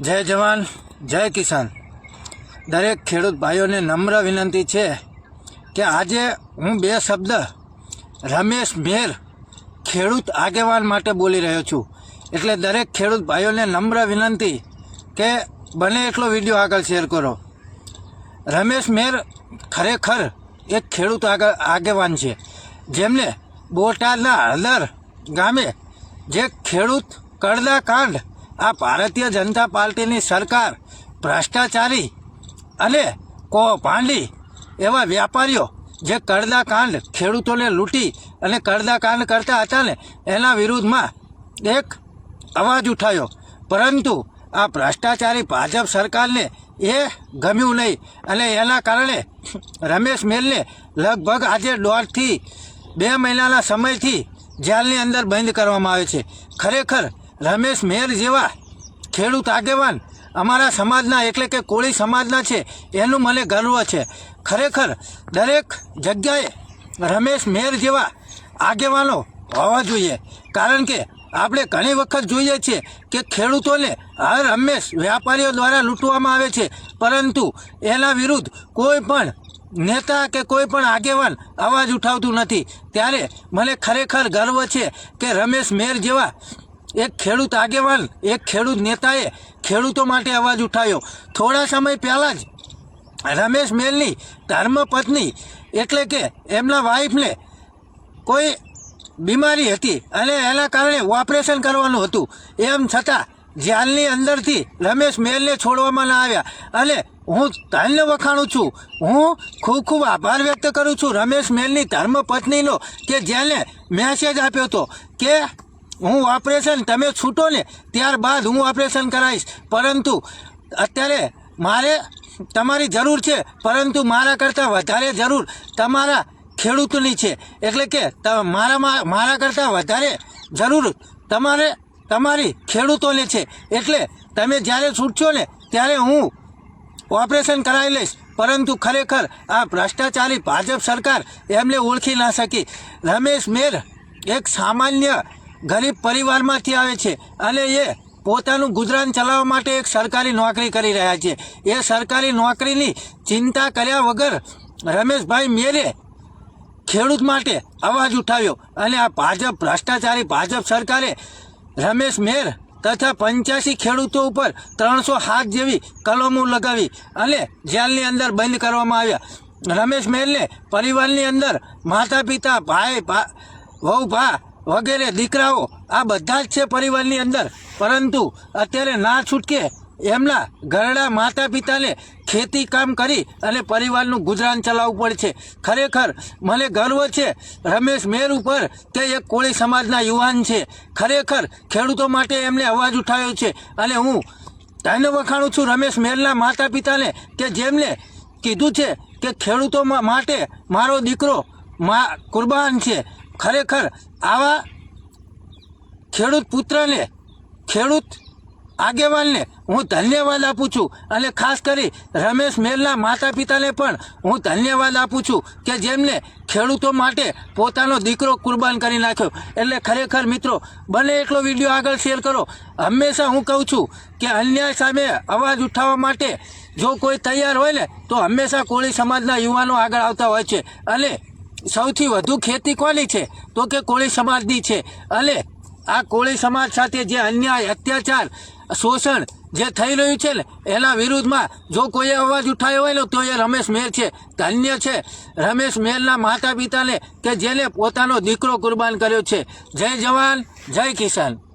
જય જવાન, જય કિસાન. દરેક ખેડૂત ભાઈઓને નમ્ર વિનંતી છે કે આજે હું બે શબ્દ રમેશ મેર ખેડૂત આગેવાન માટે બોલી રહ્યો છું. એટલે દરેક ખેડૂત ભાઈઓને નમ્ર વિનંતી કે બને એટલો વીડિયો આગળ શેર કરો. રમેશ મેર ખરેખર એક ખેડૂત આગળ આગેવાન છે. જેમને બોટાદના હળદર ગામે જે ખેડૂત કડદા કાંડ આ ભારતીય જનતા પાર્ટીની સરકાર, ભ્રષ્ટાચારી અને કો પાંડી એવા વેપારીઓ જે કાંડ ખેડૂતોને લૂંટી અને કાંડ કરતા હતા ને, એના વિરુદ્ધમાં એક અવાજ ઉઠાયો. પરંતુ આ ભ્રષ્ટાચારી ભાજપ સરકારને એ ગમ્યું નહીં અને એના કારણે રમેશ મેલને લગભગ આજે દોઢથી બે મહિનાના સમયથી જેલની અંદર બંધ કરવામાં આવે છે. ખરેખર રમેશ મેર જેવા ખેડૂત આગેવાન અમારા સમાજના, એટલે કે કોળી સમાજના છે, એનું મને ગર્વ છે. ખરેખર દરેક જગ્યાએ રમેશ મેર જેવા આગેવાનો હોવા જોઈએ. કારણ કે આપણે ઘણી વખત જોઈએ છીએ કે ખેડૂતોને હર હંમેશ વેપારીઓ દ્વારા લૂંટવામાં આવે છે. પરંતુ એના વિરુદ્ધ કોઈ પણ નેતા કે કોઈ પણ આગેવાન અવાજ ઉઠાવતું નથી. ત્યારે મને ખરેખર ગર્વ છે કે રમેશ મેર જેવા એક ખેડૂત આગેવાન, એક ખેડૂત નેતાએ ખેડૂતો માટે અવાજ ઉઠાવ્યો થોડા સમય પહેલાં જ રમેશ મેલની ધર્મપત્ની એટલે કે એમના વાઈફને કોઈ બીમારી હતી અને એના કારણે ઓપરેશન કરવાનું હતું. એમ છતાં જેલની અંદરથી રમેશ મેલને છોડવામાં ના આવ્યા. અને હું ધન્ય વખાણું છું. હું ખૂબ ખૂબ આભાર વ્યક્ત કરું છું રમેશ મેલની ધર્મપત્નીનો કે જેને મેસેજ આપ્યો હતો કે હું ઓપરેશન તમે છૂટો ને, ત્યારબાદ હું ઓપરેશન કરાવીશ. પરંતુ અત્યારે મારે તમારી જરૂર છે, પરંતુ મારા કરતાં વધારે જરૂર તમારા ખેડૂતની છે. એટલે કે મારામાં, મારા કરતાં વધારે જરૂર તમારે, તમારી ખેડૂતોને છે. એટલે તમે જ્યારે છૂટશો ને, ત્યારે હું ઓપરેશન કરાવી લઈશ. પરંતુ ખરેખર આ ભ્રષ્ટાચારી ભાજપ સરકાર એમને ઓળખી ના શકી. રમેશ મેર, એક સામાન્ય ગરીબ પરિવારમાંથી આવે છે અને એ પોતાનું ગુજરાન ચલાવવા માટે એક સરકારી નોકરી કરી રહ્યા છે. એ સરકારી નોકરીની ચિંતા કર્યા વગર રમેશભાઈ મેરે ખેડૂત માટે અવાજ ઉઠાવ્યો અને આ ભાજપ ભ્રષ્ટાચારી ભાજપ સરકારે રમેશ મેર તથા પંચ્યાસી ખેડૂતો ઉપર ત્રણસો હાથ જેવી કલમો લગાવી અને જેલની અંદર બંધ કરવામાં આવ્યા. રમેશ મેરને પરિવારની અંદર માતા પિતા ભાઈ, ભા, વહુ, ભા વગેરે દીકરાઓ આ બધા જ છે પરિવારની અંદર. પરંતુ અત્યારે ના છૂટકે એમના ઘરડા માતા પિતાને ખેતી કામ કરી અને પરિવારનું ગુજરાન ચલાવવું પડે છે. ખરેખર મને ગર્વ છે, રમેશ મેર ઉપર તે એક કોળી સમાજના યુવાન છે. ખરેખર ખેડૂતો માટે એમને અવાજ ઉઠાવ્યો છે અને હું ધન્ય વખાણું છું રમેશ મેરના માતા પિતાને કે જેમને કીધું છે કે ખેડૂતો માટે મારો દીકરો મા કુરબાન છે. ખરેખર આવા ખેડૂત પુત્રને, ખેડૂત આગેવાનને હું ધન્યવાદ આપું છું. અને ખાસ કરી રમેશ મેલના માતા પિતાને પણ હું ધન્યવાદ આપું છું કે જેમને ખેડૂતો માટે પોતાનો દીકરો કુરબાન કરી નાખ્યો. એટલે ખરેખર મિત્રો, બને એટલો વીડિયો આગળ શેર કરો. હંમેશા હું કહું છું કે અન્યાય સામે અવાજ ઉઠાવવા માટે જો કોઈ તૈયાર હોય ને, તો હંમેશા કોળી સમાજના યુવાનો આગળ આવતા હોય છે. અને સૌથી વધુ ખેતી કોની છે? તો કે કોળી સમાજની છે. અને આ કોળી સમાજ સાથે જે અન્યાય, અત્યાચાર, શોષણ જે થઈ રહ્યું છે ને, એના વિરુદ્ધમાં જો કોઈએ અવાજ ઉઠાવ્યો હોય ને, તો એ રમેશ મેર છે. ધન્ય છે. રમેશ મેરના માતા પિતાને કે જેને પોતાનો દીકરો કુરબાન કર્યો છે. જય જવાન, જય કિસાન.